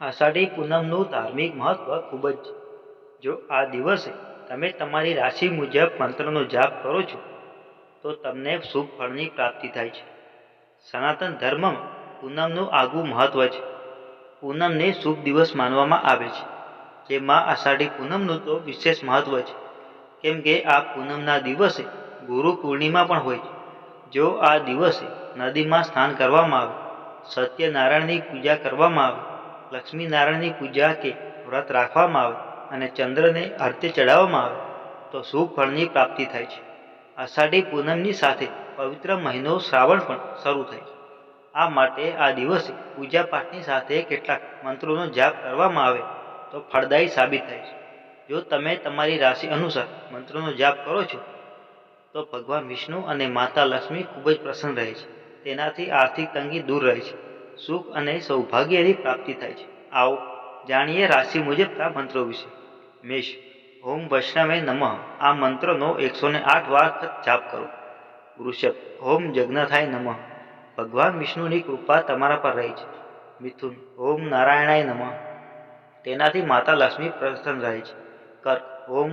આષાઢી પૂનમનું ધાર્મિક મહત્વ ખૂબ જ છે. જો આ દિવસે તમે તમારી રાશિ મુજબ મંત્રનો જાપ કરો છો, તો તમને શુભ ફળની પ્રાપ્તિ થાય છે. સનાતન ધર્મમાં પૂનમનું આગવું મહત્વ છે. પૂનમને શુભ દિવસ માનવામાં આવે છે જેમાં આષાઢી પૂનમનું તો વિશેષ મહત્વ છે. કેમ કે આ પૂનમના દિવસે ગુરુ પૂર્ણિમા પણ હોય છે. જો આ દિવસે નદીમાં સ્નાન કરવામાં આવે, સત્યનારાયણની પૂજા કરવામાં આવે લક્ષ્મીનારાયણની પૂજા કે વ્રત રાખવામાં આવે અને ચંદ્રને આરતી ચડાવવામાં આવે, તો શુભ ફળની પ્રાપ્તિ થાય છે. અષાઢી પૂનમની સાથે પવિત્ર મહિનો શ્રાવણ પણ શરૂ થાય છે. આ માટે આ દિવસે પૂજાપાઠની સાથે કેટલાક મંત્રોનો જાપ કરવામાં આવે, તો ફળદાયી સાબિત થાય છે. જો તમે તમારી રાશિ અનુસાર મંત્રોનો જાપ કરો છો, તો ભગવાન વિષ્ણુ અને માતા લક્ષ્મી ખૂબ જ પ્રસન્ન રહે છે. તેનાથી આર્થિક તંગી દૂર રહે છે. સુખ અને સૌભાગ્યની પ્રાપ્તિ થાય છે. આવો, જાણીએ રાશિ મુજબના મંત્રો વિશે. મેષ, ઓમ વૈષ્ણવે નમઃ. આ મંત્રનો એકસો ને આઠ વખત જાપ કરો. વૃષભ, ઓમ જગ્નથાય નમઃ. ભગવાન વિષ્ણુની કૃપા તમારા પર રહે છે. મિથુન, ઓમ નારાયણાય નમઃ. તેનાથી માતા લક્ષ્મી પ્રસન્ન રહે છે. કર્ક, ઓમ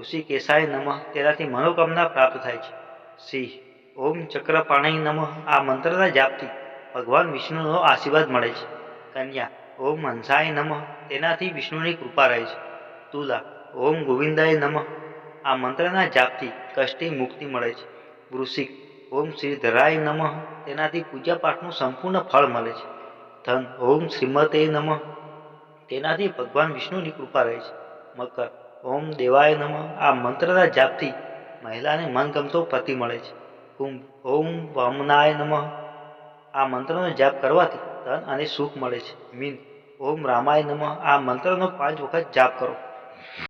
ઋષિકેશાય નમઃ. તેનાથી મનોકામના પ્રાપ્ત થાય છે. સિંહ, ઓમ ચક્રપાણય નમઃ. આ મંત્રના જાપથી ભગવાન વિષ્ણુનો આશીર્વાદ મળે છે. કન્યા, ઓમ હંસાય નમઃ. તેનાથી વિષ્ણુની કૃપા રહે છે. તુલા, ઓમ ગોવિંદાય નમઃ. આ મંત્રના જાપથી કષ્ટથી મુક્તિ મળે છે. વૃશ્ચિક, ઓમ શ્રીધરાય નમઃ. તેનાથી પૂજાપાઠનું સંપૂર્ણ ફળ મળે છે. ધન, ઓમ શ્રીમતે નમઃ. તેનાથી ભગવાન વિષ્ણુની કૃપા રહે છે. મકર, ઓમ દેવાય નમઃ. આ મંત્રના જાપથી મહિલાને મનગમતો પતિ મળે છે. કુંભ, ઓમ વામનાય નમઃ. આ મંત્રનો જાપ કરવાથી ધન અને સુખ મળે છે. મીન, ઓમ રામાય નમઃ. આ મંત્રનો પાંચ વખત જાપ કરો.